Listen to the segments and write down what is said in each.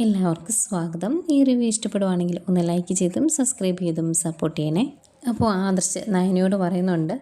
എല്ലാവർക്കും സ്വാഗതം. ഈ റിവ്യൂ ഇഷ്ടപ്പെടുവാണെങ്കിൽ ഒന്ന് ലൈക്ക് ചെയ്തും സബ്സ്ക്രൈബ് ചെയ്തും സപ്പോർട്ട് ചെയ്യണേ. അപ്പോൾ ആദർശ് നയനയോട് പറയുന്നുണ്ട്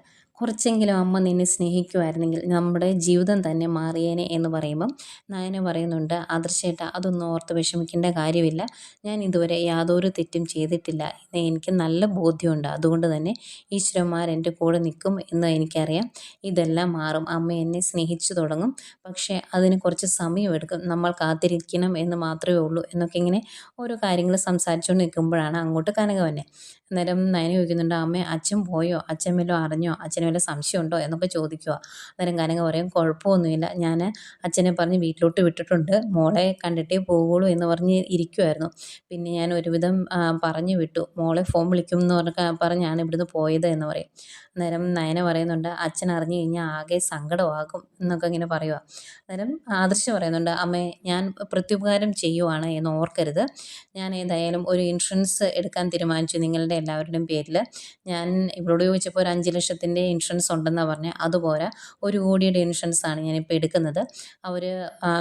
കുറച്ചെങ്കിലും അമ്മ നിന്നെ സ്നേഹിക്കുമായിരുന്നെങ്കിൽ നമ്മുടെ ജീവിതം തന്നെ മാറിയേനെ എന്ന് പറയുമ്പം നയന പറയുന്നുണ്ട് ആദർശേട്ട അതൊന്നും ഓർത്ത് വിഷമിക്കേണ്ട കാര്യമില്ല. ഞാൻ ഇതുവരെ യാതൊരു തെറ്റും ചെയ്തിട്ടില്ല. എന്ന് എനിക്ക് നല്ല ബോധ്യമുണ്ട്. അതുകൊണ്ട് തന്നെ ഈശ്വരന്മാർ എന്റെ കൂടെ നിൽക്കും എന്ന് എനിക്കറിയാം. ഇതെല്ലാം മാറും. അമ്മ എന്നെ സ്നേഹിച്ചു തുടങ്ങും. പക്ഷേ അതിന് കുറച്ച് സമയമെടുക്കും. നമ്മൾ കാത്തിരിക്കണം എന്ന് മാത്രമേ ഉള്ളൂ എന്നൊക്കെ ഇങ്ങനെ ഓരോ കാര്യങ്ങൾ സംസാരിച്ചുകൊണ്ട് നിൽക്കുമ്പോഴാണ് അങ്ങോട്ട് കനകവന്നെ. അന്നേരം നയന ചോദിക്കുന്നുണ്ട് അമ്മ അച്ഛൻ പോയോ? അച്ഛൻ വല്ലതും അറിഞ്ഞോ? അച്ഛന് വല്ല സംശയമുണ്ടോ എന്നൊക്കെ ചോദിക്കുക. അന്നേരം കനക പറയും കുഴപ്പമൊന്നുമില്ല. ഞാൻ അച്ഛനെ പറഞ്ഞ് വീട്ടിലോട്ട് വിട്ടിട്ടുണ്ട്. മോളെ കണ്ടിട്ടേ പോവുള്ളൂ എന്ന് പറഞ്ഞ് ഇരിക്കുമായിരുന്നു പിന്നെ ഞാൻ ഒരുവിധം പറഞ്ഞു വിട്ടു. മോളെ ഫോൺ വിളിക്കും എന്ന് പറഞ്ഞ പറഞ്ഞാണ് ഇവിടുന്ന് പോയത് എന്ന് പറയും. അന്നേരം നയന പറയുന്നുണ്ട് അച്ഛൻ അറിഞ്ഞു കഴിഞ്ഞാൽ ആകെ സങ്കടമാകും എന്നൊക്കെ ഇങ്ങനെ പറയുക അന്നേരം ആദർശം പറയുന്നുണ്ട് അമ്മേ ഞാൻ പ്രത്യുപകാരം ചെയ്യുവാണ് എന്ന് ഓർക്കരുത്. ഞാൻ ഏതായാലും ഒരു ഇൻഷുറൻസ് എടുക്കാൻ തീരുമാനിച്ചു നിങ്ങളുടെ എല്ലാവരുടെയും പേരിൽ ഞാൻ ഇവളോട് ചോദിച്ചപ്പോൾ ഒരു അഞ്ച് ലക്ഷത്തിന്റെ ഇൻഷുറൻസ് ഉണ്ടെന്നാണ് പറഞ്ഞത് അതുപോലെ ഒരു കോടിയുടെ ഇൻഷുറൻസ് ആണ് ഞാനിപ്പോൾ എടുക്കുന്നത്. അവർ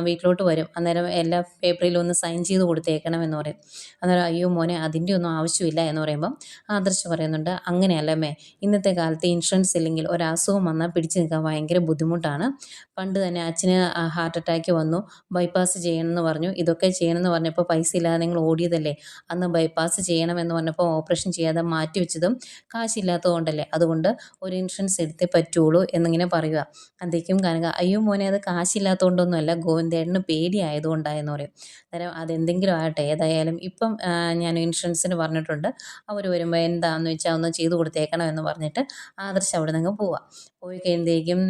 വീട്ടിലോട്ട് വരും. അന്നേരം എല്ലാ പേപ്പറിലും ഒന്ന് സൈൻ ചെയ്ത് കൊടുത്തേക്കണം എന്ന് പറയും. അന്നേരം അയ്യോ മോനെ അതിന്റെ ഒന്നും ആവശ്യമില്ല എന്ന് പറയുമ്പം ആദർശ് പറയുന്നുണ്ട് അങ്ങനെയല്ല അമ്മേ ഇന്നത്തെ കാലത്ത് ഇൻഷുറൻസ് ഇല്ലെങ്കിൽ ഒരു വന്നാൽ പിടിച്ചു നിൽക്കാൻ ഭയങ്കര ബുദ്ധിമുട്ടാണ്. പണ്ട് തന്നെ അച്ഛന് ഹാർട്ട് അറ്റാക്ക് വന്നു. ബൈപ്പാസ് ചെയ്യണമെന്ന് പറഞ്ഞു. ഇതൊക്കെ ചെയ്യണമെന്ന് പറഞ്ഞപ്പോൾ പൈസ ഇല്ലാതെ നിങ്ങൾ ഓടിയതല്ലേ? അന്ന് ബൈപ്പാസ് ചെയ്യണമെന്ന് പറഞ്ഞപ്പോൾ ഓപ്പറേഷൻ ചെയ്യാതെ മാറ്റി വെച്ചതും കാശില്ലാത്തതുകൊണ്ടല്ലേ അതുകൊണ്ട് ഒരു ഇൻഷുറൻസ് എടുത്തേ പറ്റുള്ളൂ എന്നിങ്ങനെ പറയുക. അന്തേക്കും കനക അയ്യോ മോനെ അത് കാശില്ലാത്തതുകൊണ്ടൊന്നുമല്ല ഗോവിന്ദേട്ടന് പേടിയായതുകൊണ്ടായെന്ന് പറയും. അന്നേരം അതെന്തെങ്കിലും ആകട്ടെ. ഏതായാലും ഇപ്പം ഞാൻ ഇൻഷുറൻസിന് പറഞ്ഞിട്ടുണ്ട്. അവർ വരുമ്പോൾ എന്താണെന്ന് വെച്ചാൽ ഒന്ന് ചെയ്ത് കൊടുത്തേക്കണം എന്ന് പറഞ്ഞിട്ട് ആദർശ് അവിടെ നിന്ന് പോവാം. പോയി കഴിയുമ്പോഴേക്കും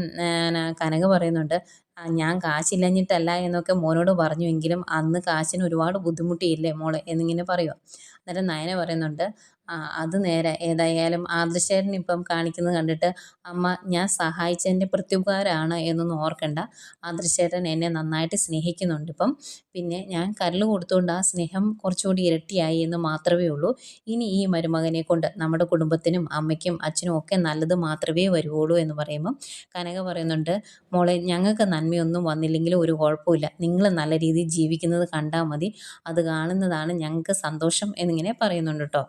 കനക പറയുന്നുണ്ട് ഞാൻ കാശില്ലഞ്ഞിട്ടല്ല എന്നൊക്കെ മോനോട് പറഞ്ഞു എങ്കിലും അന്ന് കാശിന് ഒരുപാട് ബുദ്ധിമുട്ടിയില്ലേ മോളെ എന്നിങ്ങനെ പറയുക അന്നേരം നയന പറയുന്നുണ്ട് അത് നേരെ. ഏതായാലും ആദർശേട്ടൻ ഇപ്പം കാണിക്കുന്നത് കണ്ടിട്ട് അമ്മ ഞാൻ സഹായിച്ചതിന്റെ പ്രത്യുപകാരമാണ് എന്നൊന്നും ഓർക്കണ്ട. ആദർശേട്ടൻ എന്നെ നന്നായിട്ട് സ്നേഹിക്കുന്നുണ്ട് ഇപ്പം. പിന്നെ ഞാൻ കരൾ കൊടുത്തുകൊണ്ട് ആ സ്നേഹം കുറച്ചുകൂടി ഇരട്ടിയായി എന്ന് മാത്രമേ ഉള്ളൂ. ഇനി ഈ മരുമകനെ കൊണ്ട് നമ്മുടെ കുടുംബത്തിനും അമ്മയ്ക്കും അച്ഛനും ഒക്കെ നല്ലത് മാത്രമേ വരുവുള്ളൂ എന്ന് പറയുമ്പം കനക പറയുന്നുണ്ട് മോളെ ഞങ്ങൾക്ക് നന്മയൊന്നും വന്നില്ലെങ്കിലും ഒരു കുഴപ്പമില്ല നിങ്ങൾ നല്ല രീതിയിൽ ജീവിക്കുന്നത് കണ്ടാൽ മതി. അത് കാണുന്നതാണ് ഞങ്ങൾക്ക് സന്തോഷം എന്നിങ്ങനെ പറയുന്നുണ്ട് കേട്ടോ.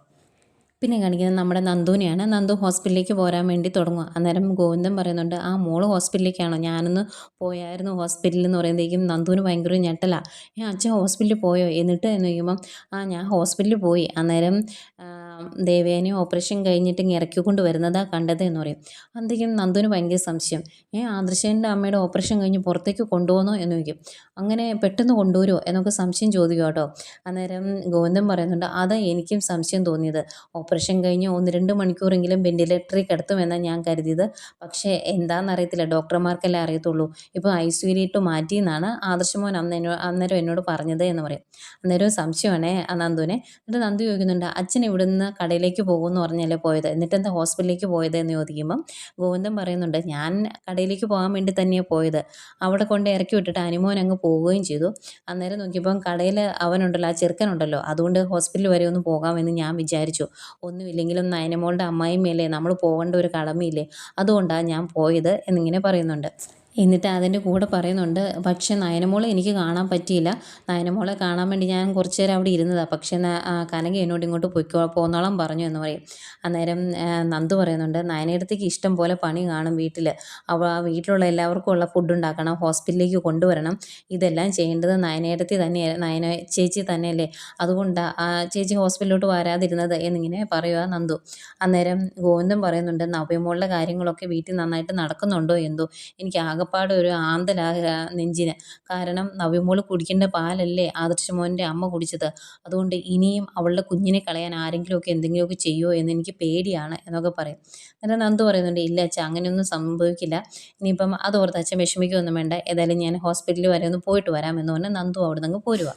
പിന്നെ കാണിക്കുന്നത് നമ്മുടെ നന്ദുവിനെയാണ്. നന്ദു ഹോസ്പിറ്റലിലേക്ക് പോരാൻ വേണ്ടി തുടങ്ങുക. അന്നേരം ഗോവിന്ദൻ പറയുന്നുണ്ട് ആ മോൾ ഹോസ്പിറ്റലിലേക്കാണോ? ഞാനൊന്ന് പോയായിരുന്നു ഹോസ്പിറ്റലിൽ എന്ന് പറയുമ്പോഴേക്കും നന്ദുവിന് ഭയങ്കര ഞെട്ടലാണ് ഞാൻ അച്ഛൻ ഹോസ്പിറ്റലിൽ പോയോ? എന്നിട്ട് എന്ന് ചോദിക്കുമ്പം ആ ഞാൻ ഹോസ്പിറ്റലിൽ പോയി. അന്നേരം ദേവേനെ ഓപ്പറേഷൻ കഴിഞ്ഞിട്ട് ഇങ്ങനെ ഇറക്കിക്കൊണ്ട് വരുന്നതാ കണ്ടത് എന്ന് പറയും. അന്തേക്കും നന്ദുവിന് ഭയങ്കര സംശയം. ഏ ആദർശേന്റെ അമ്മയുടെ ഓപ്പറേഷൻ കഴിഞ്ഞ് പുറത്തേക്ക് കൊണ്ടുപോകുന്നോ എന്ന് ചോദിക്കും. അങ്ങനെ പെട്ടെന്ന് കൊണ്ടുവരുമോ എന്നൊക്കെ സംശയം ചോദിക്കും കേട്ടോ. അന്നേരം ഗോവിന്ദൻ പറയുന്നുണ്ട് അതാ എനിക്കും സംശയം തോന്നിയത്. ഓപ്പറേഷൻ കഴിഞ്ഞ് ഒന്ന് രണ്ട് മണിക്കൂറെങ്കിലും വെന്റിലേറ്ററിൽ കിടത്തുമെന്നാണ് ഞാൻ കരുതിയത്. പക്ഷേ എന്താണെന്നറിയത്തില്ല ഡോക്ടർമാർക്കല്ലേ അറിയത്തുള്ളൂ. ഇപ്പോൾ ഐ സിയിലിട്ട് മാറ്റിയെന്നാണ് ആദർശമോൻ അന്ന് എന്നോ അന്നേരം എന്നോട് പറഞ്ഞത് എന്ന് പറയും. അന്നേരം സംശയമാണേ നന്ദുവിനെ. എന്നിട്ട് നന്ദു ചോദിക്കുന്നുണ്ട് അച്ഛൻ ഇവിടുന്ന് കടയിലേക്ക് പോകുമെന്ന് പറഞ്ഞല്ലേ പോയത്? എന്നിട്ട് എന്താ ഹോസ്പിറ്റലിലേക്ക് പോയത് എന്ന് ചോദിക്കുമ്പം ഗോവിന്ദൻ പറയുന്നുണ്ട് ഞാൻ കടയിലേക്ക് പോകാൻ വേണ്ടി തന്നെയാണ് പോയത്. അവിടെ കൊണ്ട് ഇറക്കി വിട്ടിട്ട് അനുമോൻ അങ്ങ് പോവുകയും ചെയ്തു. അന്നേരം നോക്കിയപ്പം കടയിൽ അവനുണ്ടല്ലോ ആ ചെറുക്കനുണ്ടല്ലോ. അതുകൊണ്ട് ഹോസ്പിറ്റൽ വരെ ഒന്ന് പോകാമെന്ന് ഞാൻ വിചാരിച്ചു. ഒന്നുമില്ലെങ്കിലും നയനമോളുടെ അമ്മായിമ്മയല്ലേ? നമ്മൾ പോകേണ്ട ഒരു കടമയില്ലേ? അതുകൊണ്ടാണ് ഞാൻ പോയത് എന്നിങ്ങനെ പറയുന്നുണ്ട്. എന്നിട്ട് അതിന്റെ കൂടെ പറയുന്നുണ്ട് പക്ഷേ നയനമോളെ എനിക്ക് കാണാൻ പറ്റിയില്ല. നയനമോളെ കാണാൻ വേണ്ടി ഞാൻ കുറച്ച് നേരം അവിടെ ഇരുന്നതാണ് പക്ഷേ കനക എന്നോട് ഇങ്ങോട്ട് പൊയ്ക്കോ പോന്നോളം പറഞ്ഞു എന്ന് പറയും. അന്നേരം നന്ദു പറയുന്നുണ്ട് നയനയിടത്തേക്ക് ഇഷ്ടം പോലെ പണി കാണും വീട്ടിൽ അവ വീട്ടിലുള്ള എല്ലാവർക്കും ഉള്ള ഫുഡ് ഉണ്ടാക്കണം. ഹോസ്പിറ്റലിലേക്ക് കൊണ്ടുവരണം. ഇതെല്ലാം ചെയ്യേണ്ടത് നയനയിടത്തി തന്നെ നയന ചേച്ചി തന്നെയല്ലേ. അതുകൊണ്ടാണ് ആ ചേച്ചി ഹോസ്പിറ്റലിലോട്ട് വരാതിരുന്നത് എന്നിങ്ങനെ പറയുക നന്ദു. അന്നേരം ഗോവിന്ദൻ പറയുന്നുണ്ട് നവ്യമോളുടെ കാര്യങ്ങളൊക്കെ വീട്ടിൽ നന്നായിട്ട് നടക്കുന്നുണ്ടോ എന്തോ? എനിക്ക് ആകെ ആകപ്പാടെ ഒരു ആന്തലാ നെഞ്ചിന്. കാരണം നവ്യമോൾ കുടിക്കേണ്ട പാലല്ലേ ആദർശമോന്റെ അമ്മ കുടിച്ചത്? അതുകൊണ്ട് ഇനിയും അവളുടെ കുഞ്ഞിനെ കളയാൻ ആരെങ്കിലുമൊക്കെ എന്തെങ്കിലുമൊക്കെ ചെയ്യുമോ എന്ന് എനിക്ക് പേടിയാണ് എന്നൊക്കെ പറയും. എന്നിട്ട് നന്ദു പറയുന്നുണ്ട് ഇല്ല അച്ഛ അങ്ങനെയൊന്നും സംഭവിക്കില്ല. ഇനിയിപ്പം അതോർത്ത് അച്ഛൻ വിഷമിക്കുകയൊന്നും വേണ്ട. ഏതായാലും ഞാൻ ഹോസ്പിറ്റലിൽ വരെ ഒന്ന് പോയിട്ട് വരാം എന്ന് പറഞ്ഞ് നന്ദു അവിടെ നിന്ന് പോരുക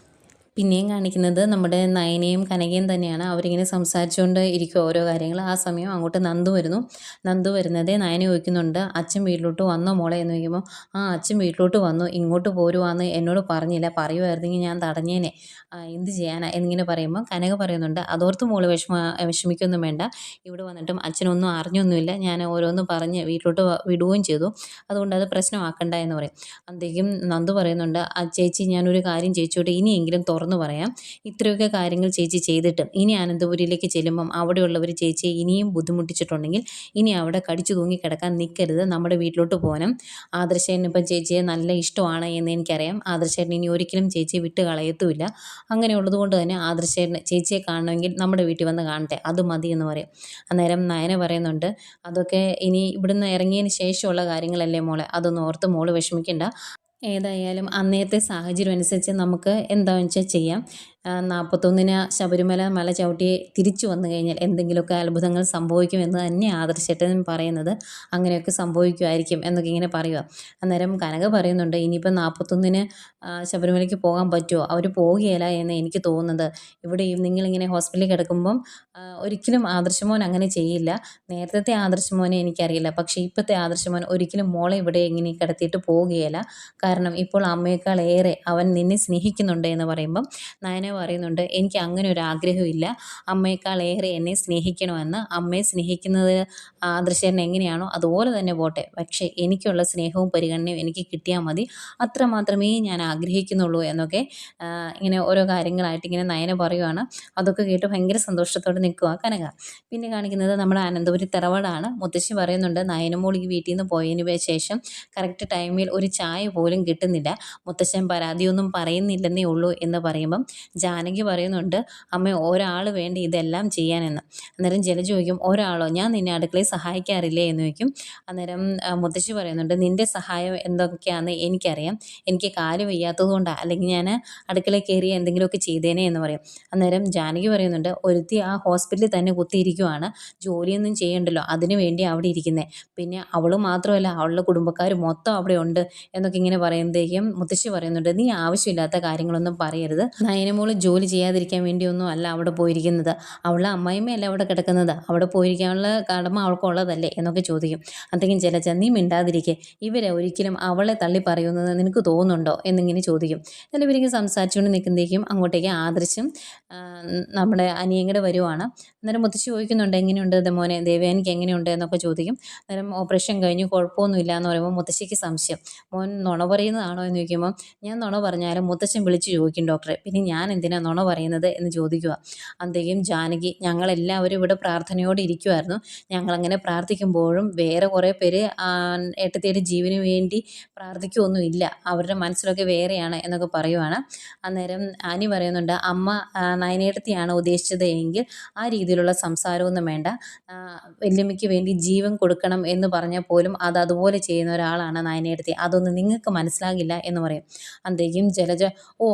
പിന്നെയും കാണിക്കുന്നത് നമ്മുടെ നയനയും കനകയും തന്നെയാണ്. അവരിങ്ങനെ സംസാരിച്ചുകൊണ്ട് ഇരിക്കും ഓരോ കാര്യങ്ങൾ. ആ സമയം അങ്ങോട്ട് നന്ദു വരുന്നു. നന്ദു വരുന്നതേ നയന ചോദിക്കുന്നുണ്ട് അച്ഛൻ വീട്ടിലോട്ട് വന്നോ മോളെ? എന്ന് ചോദിക്കുമ്പോൾ ആ അച്ഛൻ വീട്ടിലോട്ട് വന്നു. ഇങ്ങോട്ട് പോരുവാന്ന് എന്നോട് പറഞ്ഞില്ല. പറയുമായിരുന്നെങ്കിൽ ഞാൻ തടഞ്ഞേനെ. എന്ത് ചെയ്യാനാ? എന്നിങ്ങനെ പറയുമ്പോൾ കനക പറയുന്നുണ്ട് അതോർത്ത് മോൾ വിഷമ വിഷമിക്കൊന്നും വേണ്ട. ഇവിടെ വന്നിട്ടും അച്ഛനൊന്നും അറിഞ്ഞൊന്നുമില്ല. ഞാൻ ഓരോന്ന് പറഞ്ഞ് വീട്ടിലോട്ട് വിടുകയും ചെയ്തു. അതുകൊണ്ട് അത് പ്രശ്നമാക്കണ്ട എന്ന് പറയും. അന്തേക്കും നന്ദു പറയുന്നുണ്ട് ആ ചേച്ചി ഞാനൊരു കാര്യം ചേച്ചിയോട്ട് ഇനിയെങ്കിലും തുറ തുറന്നു പറയാം. ഇത്രയൊക്കെ കാര്യങ്ങൾ ചേച്ചി ചെയ്തിട്ടും ഇനി അനന്തപുരിയിലേക്ക് ചെല്ലുമ്പം അവിടെയുള്ളവർ ചേച്ചിയെ ഇനിയും ബുദ്ധിമുട്ടിച്ചിട്ടുണ്ടെങ്കിൽ ഇനി അവിടെ കടിച്ചു തൂങ്ങി കിടക്കാൻ നിൽക്കരുത് നമ്മുടെ വീട്ടിലോട്ട് പോകണം. ആദർശേനിപ്പം ചേച്ചിയെ നല്ല ഇഷ്ടമാണ് എന്ന് എനിക്കറിയാം. ആദർശേട്ടൻ ഇനി ഒരിക്കലും ചേച്ചിയെ വിട്ട് കളയത്തുമില്ല. അങ്ങനെയുള്ളത് കൊണ്ട് തന്നെ ആദർശേട്ടൻ ചേച്ചിയെ കാണണമെങ്കിൽ നമ്മുടെ വീട്ടിൽ വന്ന് കാണട്ടെ. അത് മതി എന്ന് പറയും. അന്നേരം നയന പറയുന്നുണ്ട് അതൊക്കെ ഇനി ഇവിടുന്ന് ഇറങ്ങിയതിന് ശേഷമുള്ള കാര്യങ്ങളല്ലേ മോളെ? അതൊന്നും ഓർത്ത് മോൾ വിഷമിക്കണ്ട. ഏതായാലും അന്നത്തെ സാഹചര്യം അനുസരിച്ച് നമുക്ക് എന്താണെന്ന് വെച്ചാൽ ചെയ്യാം. നാൽപ്പത്തൊന്നിന് ശബരിമല മല ചവിട്ടി തിരിച്ചു വന്നു കഴിഞ്ഞാൽ എന്തെങ്കിലുമൊക്കെ അത്ഭുതങ്ങൾ സംഭവിക്കുമെന്ന് തന്നെ ആദർശേട്ടൻ പറയുന്നത് അങ്ങനെയൊക്കെ സംഭവിക്കുമായിരിക്കും എന്നൊക്കെ ഇങ്ങനെ പറയുക. അന്നേരം കനക പറയുന്നുണ്ട് ഇനിയിപ്പോൾ നാൽപ്പത്തൊന്നിന് ശബരിമലയ്ക്ക് പോകാൻ പറ്റുമോ? അവർ പോവുകയില്ല എന്ന് എനിക്ക് തോന്നുന്നത്. ഇവിടെ നിങ്ങളിങ്ങനെ ഹോസ്പിറ്റലിൽ കിടക്കുമ്പം ഒരിക്കലും ആദർശമോൻ അങ്ങനെ ചെയ്യില്ല. നേരത്തെ ആദർശമോനെ എനിക്കറിയില്ല. പക്ഷേ ഇപ്പോഴത്തെ ആദർശമോൻ ഒരിക്കലും മോളെ ഇവിടെ ഇങ്ങനെ കിടത്തിയിട്ട് പോവുകയില്ല. കാരണം ഇപ്പോൾ അമ്മയേക്കാൾ ഏറെ അവൻ നിന്നെ സ്നേഹിക്കുന്നുണ്ട് എന്ന് പറയുമ്പം നയന പറയുന്നുണ്ട് എനിക്ക് അങ്ങനെ ഒരു ആഗ്രഹമില്ല അമ്മയേക്കാൾ ഏറെ എന്നെ സ്നേഹിക്കണമെന്ന്. അമ്മയെ സ്നേഹിക്കുന്നത് ആദർശേട്ടൻ എങ്ങനെയാണോ അതുപോലെ തന്നെ പോട്ടെ. പക്ഷേ എനിക്കുള്ള സ്നേഹവും പരിഗണനയും എനിക്ക് കിട്ടിയാൽ മതി. അത്രമാത്രമേ ഞാൻ ആഗ്രഹിക്കുന്നുള്ളൂ എന്നൊക്കെ ഇങ്ങനെ ഓരോ കാര്യങ്ങളായിട്ട് ഇങ്ങനെ നയന പറയുവാണ്. അതൊക്കെ കേട്ട് ഭയങ്കര സന്തോഷത്തോടെ നിൽക്കുക കനക. പിന്നെ കാണിക്കുന്നത് നമ്മുടെ അനന്തപുരി തറവാടാണ്. മുത്തശ്ശി പറയുന്നുണ്ട് നയനമോൾ ഈ വീട്ടിൽ നിന്ന് പോയതിന് ശേഷം കറക്റ്റ് ടൈമിൽ ഒരു ചായ പോലും കിട്ടുന്നില്ല. മുത്തശ്ശൻ പരാതിയൊന്നും പറയുന്നില്ലെന്നേ ഉള്ളൂ എന്ന് പറയുമ്പം ജാനകി പറയുന്നുണ്ട് അമ്മ ഒരാൾ വേണ്ടി ഇതെല്ലാം ചെയ്യാനെന്ന്. അന്നേരം ജല ചോദിക്കും ഒരാളോ? ഞാൻ നിന്നെ അടുക്കളയിൽ സഹായിക്കാറില്ലേ? എന്ന് ചോദിക്കും. അന്നേരം മുത്തശ്ശി പറയുന്നുണ്ട് നിന്റെ സഹായം എന്തൊക്കെയാണെന്ന് എനിക്കറിയാം. എനിക്ക് കാൽ വയ്യാത്തത് കൊണ്ടാണ് അല്ലെങ്കിൽ ഞാൻ അടുക്കളയിൽ കയറി എന്തെങ്കിലുമൊക്കെ ചെയ്തേനെ എന്ന് പറയും. അന്നേരം ജാനകി പറയുന്നുണ്ട് ഒരുത്തി ആ ഹോസ്പിറ്റലിൽ തന്നെ കുത്തിയിരിക്കുവാണ്. ജോലിയൊന്നും ചെയ്യണ്ടല്ലോ. അതിനു വേണ്ടി അവിടെ ഇരിക്കുന്നത് പിന്നെ അവൾ മാത്രമല്ല അവളുടെ കുടുംബക്കാർ മൊത്തം അവിടെ ഉണ്ട് എന്നൊക്കെ ഇങ്ങനെ പറയുമ്പോഴേക്കും മുത്തശ്ശി പറയുന്നുണ്ട് നീ ആവശ്യമില്ലാത്ത കാര്യങ്ങളൊന്നും പറയരുത്. നയനമോൾ ജോലി ചെയ്യാതിരിക്കാൻ വേണ്ടിയൊന്നും അല്ല അവിടെ പോയിരിക്കുന്നത്. അവളെ അമ്മായിമ്മയല്ല അവിടെ കിടക്കുന്നത്? അവിടെ പോയിരിക്കാനുള്ള കടമ അവൾക്കുള്ളതല്ലേ എന്നൊക്കെ ചോദിക്കും. അന്തെങ്കിലും ചിലച്ച നീ മിണ്ടാതിരിക്കെ. ഇവരെ ഒരിക്കലും അവളെ തള്ളി പറയുന്നത് നിനക്ക് തോന്നുന്നുണ്ടോ? എന്നിങ്ങനെ ചോദിക്കും. എന്നിട്ട് ഇവരിങ്ങനെ സംസാരിച്ചുകൊണ്ട് നിൽക്കുമ്പോഴേക്കും അങ്ങോട്ടേക്ക് ആദർശം നമ്മുടെ അനിയങ്ങടെ വരുവാണ്. അന്നേരം മുത്തശ്ശി ചോദിക്കുന്നുണ്ട് എങ്ങനെയുണ്ട് മോനെ? ദേവയാനിക്ക് എങ്ങനെയുണ്ട്? എന്നൊക്കെ ചോദിക്കും. അന്നേരം ഓപ്പറേഷൻ കഴിഞ്ഞു കുഴപ്പമൊന്നുമില്ല എന്ന് പറയുമ്പോൾ മുത്തശ്ശിക്ക് സംശയം. മോൻ നുണ പറയുന്നതാണോ? എന്ന് ചോദിക്കുമ്പോൾ ഞാൻ നുണ പറഞ്ഞാലും മുത്തശ്ശൻ വിളിച്ച് ചോദിക്കും ഡോക്ടറെ. പിന്നെ ഞാൻ എന്തിനാ പറയുന്നത് എന്ന് ചോദിക്കുക. അന്തേക്കും ജാനകി ഞങ്ങളെല്ലാവരും ഇവിടെ പ്രാർത്ഥനയോടെ ഇരിക്കുമായിരുന്നു ഞങ്ങളങ്ങനെ പ്രാർത്ഥിക്കുമ്പോഴും വേറെ കുറേ പേര് ഏട്ടത്തിയുടെ ജീവന് വേണ്ടി പ്രാർത്ഥിക്കുകയൊന്നുമില്ല അവരുടെ മനസ്സിലൊക്കെ വേറെയാണ് എന്നൊക്കെ പറയുവാണ്. അന്നേരം ആനി പറയുന്നുണ്ട് അമ്മ നയനേട്ടത്തിയാണ് ഉദ്ദേശിച്ചത് എങ്കിൽ ആ രീതിയിലുള്ള സംസാരമൊന്നും വേണ്ട. വല്യമ്മയ്ക്ക് വേണ്ടി ജീവൻ കൊടുക്കണം എന്ന് പറഞ്ഞാൽ പോലും അത് അതുപോലെ ചെയ്യുന്ന ഒരാളാണ് നയനേടത്തി അതൊന്നും നിങ്ങൾക്ക് മനസ്സിലാകില്ല എന്ന് പറയും. അന്തേക്കും ജലജ ഓ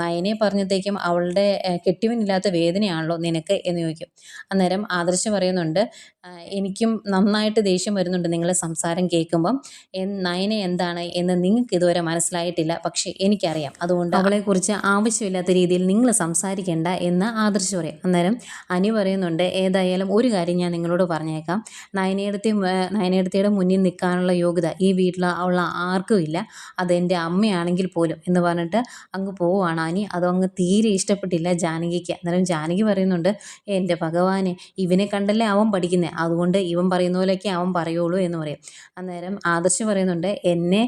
നയനെ പറഞ്ഞത്തേക്കും അവളുടെ കെട്ടിവനില്ലാത്ത വേദനയാണല്ലോ നിനക്ക് എന്ന് ചോദിക്കും. അന്നേരം ആദർശം പറയുന്നുണ്ട് എനിക്കും നന്നായിട്ട് ദേഷ്യം വരുന്നുണ്ട് നിങ്ങളെ സംസാരം കേൾക്കുമ്പം. നയന എന്താണ് എന്ന് നിങ്ങൾക്ക് ഇതുവരെ മനസ്സിലായിട്ടില്ല പക്ഷേ എനിക്കറിയാം. അതുകൊണ്ട് അവളെക്കുറിച്ച് ആവശ്യമില്ലാത്ത രീതിയിൽ നിങ്ങൾ സംസാരിക്കേണ്ട എന്ന് ആദർശം പറയും. അന്നേരം അനി പറയുന്നുണ്ട് ഏതായാലും ഒരു കാര്യം ഞാൻ നിങ്ങളോട് പറഞ്ഞേക്കാം. നയനയുടെ നയനയുടെ മുന്നിൽ നിൽക്കാനുള്ള യോഗ്യത ഈ വീട്ടിൽ ഉള്ള ആർക്കും ഇല്ല. അതെന്റെ അമ്മയാണെങ്കിൽ പോലും എന്ന് പറഞ്ഞിട്ട് അങ്ങ് പോവുകയാണ് അനി. അതങ്ങ് തീരെ ഇഷ്ടപ്പെട്ടില്ല ജാനകിക്ക്. അന്നേരം ജാനകി പറയുന്നുണ്ട് എന്റെ ഭഗവാനെ ഇവനെ കണ്ടല്ലേ അവൻ പഠിക്കുന്നത് അതുകൊണ്ട് ഇവൻ പറയുന്ന പോലെയൊക്കെ അവൻ പറയുള്ളൂ എന്ന് പറയും. അന്നേരം ആദർശ് പറയുന്നുണ്ട് എന്നെ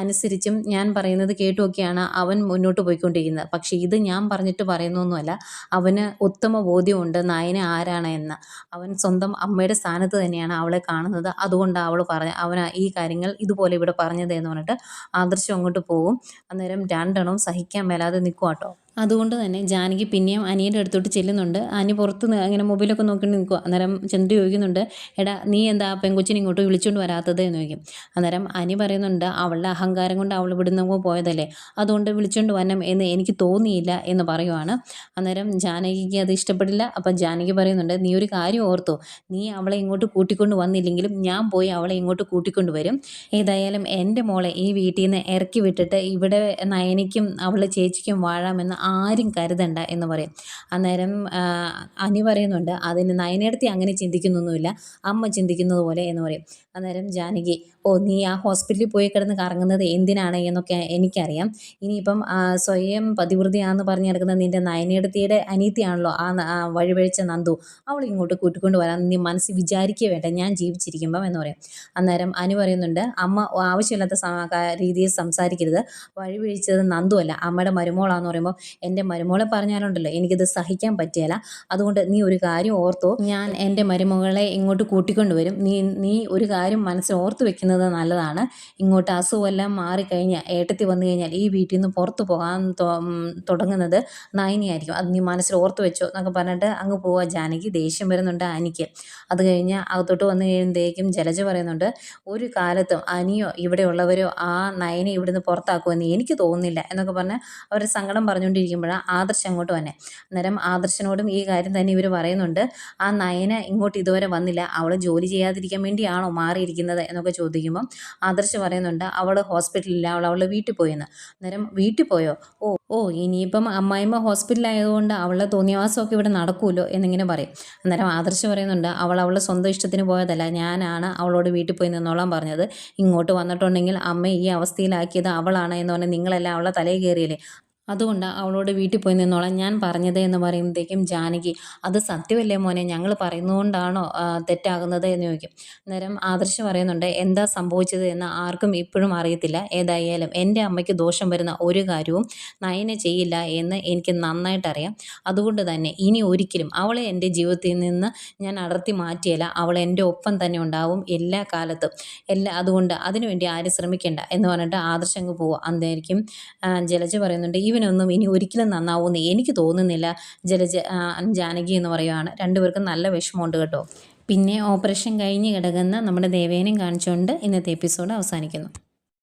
അനുസരിച്ചും ഞാൻ പറയുന്നത് കേട്ടുമൊക്കെയാണ് അവൻ മുന്നോട്ട് പോയിക്കൊണ്ടിരിക്കുന്നത്. പക്ഷേ ഇത് ഞാൻ പറഞ്ഞിട്ട് പറയുന്നൊന്നുമല്ല. അവന് ഉത്തമ ബോധ്യമുണ്ട് നായന ആരാണ് എന്ന്. അവൻ സ്വന്തം അമ്മയുടെ സ്ഥാനത്ത് തന്നെയാണ് അവളെ കാണുന്നത്. അതുകൊണ്ട് അവൾ പറഞ്ഞ അവൻ ഈ കാര്യങ്ങൾ ഇതുപോലെ ഇവിടെ പറഞ്ഞത് എന്ന് പറഞ്ഞിട്ട് ആദർശം അങ്ങോട്ട് പോകും. അന്നേരം രണ്ടെണ്ണവും സഹിക്കാൻ മേലാതെ നിൽക്കും കേട്ടോ അതുകൊണ്ട് തന്നെ ജാനകി പിന്നെയും അനിയന്റെ അടുത്തോട്ട് ചെല്ലുന്നുണ്ട്. അനി പുറത്ത് അങ്ങനെ മൊബൈലൊക്കെ നോക്കിയിട്ട് നിൽക്കുക അന്നേരം ചന്ദ്ര ചോദിക്കുന്നുണ്ട് എടാ നീ എന്താ പെങ്കൊച്ചിനെ ഇങ്ങോട്ട് വിളിച്ചുകൊണ്ട് വരാത്തത്? എന്ന് ചോദിക്കും. അന്നേരം അനി പറയുന്നുണ്ട് അവളുടെ അഹങ്കാരം കൊണ്ട് അവൾ ഇവിടുന്ന് പോയതല്ലേ? അതുകൊണ്ട് വിളിച്ചുകൊണ്ട് വരണം എന്ന് എനിക്ക് തോന്നിയില്ല എന്ന് പറയുവാണ്. അന്നേരം ജാനകിക്ക് അത് ഇഷ്ടപ്പെടില്ല. അപ്പം ജാനകി പറയുന്നുണ്ട് നീ ഒരു കാര്യം ഓർത്തോ. നീ അവളെ ഇങ്ങോട്ട് കൂട്ടിക്കൊണ്ട് വന്നില്ലെങ്കിലും ഞാൻ പോയി അവളെ ഇങ്ങോട്ട് കൂട്ടിക്കൊണ്ട് വരും. ഏതായാലും എന്റെ മോളെ ഈ വീട്ടിൽ നിന്ന് ഇറക്കി വിട്ടിട്ട് ഇവിടെ നയനിക്കും അവളുടെ ചേച്ചിക്കും വാഴാമെന്ന് ആരും കരുതണ്ട എന്ന് പറയും. അന്നേരം അനി പറയുന്നുണ്ട് അതിന് നയനേടത്തി അങ്ങനെ ചിന്തിക്കുന്നൊന്നുമില്ല അമ്മ ചിന്തിക്കുന്നത് പോലെ എന്ന് പറയും. അന്നേരം ജാനകി ഓ നീ ആ ഹോസ്പിറ്റലിൽ പോയി കിടന്ന് കറങ്ങുന്നത് എന്തിനാണ് എന്നൊക്കെ എനിക്കറിയാം. ഇനിയിപ്പം സ്വയം പതിവൃതിയാണെന്ന് പറഞ്ഞു കിടക്കുന്ന നിന്റെ നയനേടത്തിയുടെ അനീതിയാണല്ലോ ആ വഴിവഴിച്ച നന്ദു. അവൾ ഇങ്ങോട്ട് കൂട്ടിക്കൊണ്ട് വരാൻ നീ മനസ്സിൽ വിചാരിക്കുക വേണ്ട. ഞാൻ ജീവിച്ചിരിക്കുമ്പം എന്ന് പറയും. അന്നേരം അനു പറയുന്നുണ്ട് അമ്മ ആവശ്യമില്ലാത്ത രീതിയിൽ സംസാരിക്കരുത്. വഴിവഴിച്ചത് നന്ദു അല്ല അമ്മയുടെ മരുമോളാന്ന് പറയുമ്പോൾ എന്റെ മരുമോളെ പറഞ്ഞാലുണ്ടല്ലോ എനിക്കിത് സഹിക്കാൻ പറ്റിയല്ല അതുകൊണ്ട് നീ ഒരു കാര്യം ഓർത്തോ. ഞാൻ എന്റെ മരുമകളെ ഇങ്ങോട്ട് കൂട്ടിക്കൊണ്ടുവരും നീ നീ ഒരു കാര്യം മനസ്സിൽ ഓർത്ത് വെക്കുന്നത് നല്ലതാണ്. ഇങ്ങോട്ട് അസുഖമെല്ലാം മാറിക്കഴിഞ്ഞാൽ ഏട്ടത്തി വന്നു കഴിഞ്ഞാൽ ഈ വീട്ടിൽ നിന്ന് പുറത്ത് പോകാൻ തുടങ്ങുന്നത് നയനിയായിരിക്കും അത് നീ മനസ്സിൽ ഓർത്ത് വെച്ചോ എന്നൊക്കെ പറഞ്ഞിട്ട് അങ്ങ് പോവാ. ജാനകി ദേഷ്യം വരുന്നുണ്ട് അനിക്ക്. അത് കഴിഞ്ഞ് അകത്തോട്ട് വന്നു കഴിയുമ്പോഴേക്കും ജലജ പറയുന്നുണ്ട് ഒരു കാലത്തും അനിയോ ഇവിടെയുള്ളവരോ ആ നയനെ ഇവിടുന്ന് പുറത്താക്കുമെന്ന് എനിക്ക് തോന്നുന്നില്ല എന്നൊക്കെ പറഞ്ഞ് അവർ സങ്കടം പറഞ്ഞുകൊണ്ടിരിക്കുമ്പോഴാണ് ആദർശ് അങ്ങോട്ട് വന്നെ. അന്നേരം ആദർശനോടും ഈ കാര്യം തന്നെ ഇവർ പറയുന്നുണ്ട് ആ നയന ഇങ്ങോട്ട് ഇതുവരെ വന്നില്ല. അവൾ ജോലി ചെയ്യാതിരിക്കാൻ വേണ്ടിയാണോ മാറിയിരിക്കുന്നത്? എന്നൊക്കെ ചോദിക്കുമ്പം ആദർശ് പറയുന്നുണ്ട് അവൾ ഹോസ്പിറ്റലില്ല അവൾ അവളുടെ വീട്ടിൽ പോയെന്ന്. അന്നേരം വീട്ടിൽ പോയോ? ഓ ഓ ഇനിയിപ്പം അമ്മായിമ്മ ഹോസ്പിറ്റലായതുകൊണ്ട് അവളുടെ തോന്നിയവാസമൊക്കെ ഇവിടെ നടക്കുമല്ലോ എന്നിങ്ങനെ പറയും. അന്നേരം ആദർശ് പറയുന്നുണ്ട് അവൾ അവളുടെ സ്വന്തം ഇഷ്ടത്തിന് പോയതല്ല ഞാനാണ് അവളോട് വീട്ടിൽ പോയി നിന്നോളാൻ പറഞ്ഞത്. ഇങ്ങോട്ട് വന്നിട്ടുണ്ടെങ്കിൽ അമ്മ ഈ അവസ്ഥയിലാക്കിയത് അവളാണ് എന്ന് പറഞ്ഞാൽ നിങ്ങളെല്ലാം അവളെ തലയിൽ കയറിയില്ലേ? അതുകൊണ്ട് അവളോട് വീട്ടിൽ പോയി നിന്നോളാം. ഞാൻ പറഞ്ഞത് എന്ന് പറയുമ്പോഴത്തേക്കും ജാനകി അത് സത്യമല്ലേ മോനെ? ഞങ്ങൾ പറയുന്നതുകൊണ്ടാണോ തെറ്റാകുന്നത്? എന്ന് ചോദിക്കും. അന്നേരം ആദർശ് പറയുന്നുണ്ട് എന്താ സംഭവിച്ചത് എന്ന് ആർക്കും ഇപ്പോഴും അറിയത്തില്ല. ഏതായാലും എന്റെ അമ്മയ്ക്ക് ദോഷം വരുന്ന ഒരു കാര്യവും നയന ചെയ്യില്ല എന്ന് എനിക്ക് നന്നായിട്ട് അറിയാം അതുകൊണ്ട് തന്നെ ഇനി ഒരിക്കലും അവളെ എന്റെ ജീവിതത്തിൽ നിന്ന് ഞാൻ അടർത്തി മാറ്റിയല്ല. അവൾ എന്റെ ഒപ്പം തന്നെ ഉണ്ടാവും എല്ലാ കാലത്തും. എല്ലാ അതുകൊണ്ട് അതിനുവേണ്ടി ആരും ശ്രമിക്കേണ്ട. എന്ന് പറഞ്ഞിട്ട് ആദർശങ്ങ് പോവുക. അന്നായിരിക്കും ആ, ജലജ പറയുന്നുണ്ട് ഇവനൊന്നും ഇനി ഒരിക്കലും നന്നാവുമെന്ന് എനിക്ക് തോന്നുന്നില്ല. ജലജ ജാനകി എന്ന് പറയുവാണ്. രണ്ടുപേർക്കും നല്ല വിഷമമുണ്ട് കേട്ടോ. പിന്നെ ഓപ്പറേഷൻ കഴിഞ്ഞ് കിടക്കുന്ന നമ്മുടെ ദേവേനെയും കാണിച്ചുകൊണ്ട് ഇന്നത്തെ എപ്പിസോഡ് അവസാനിക്കുന്നു.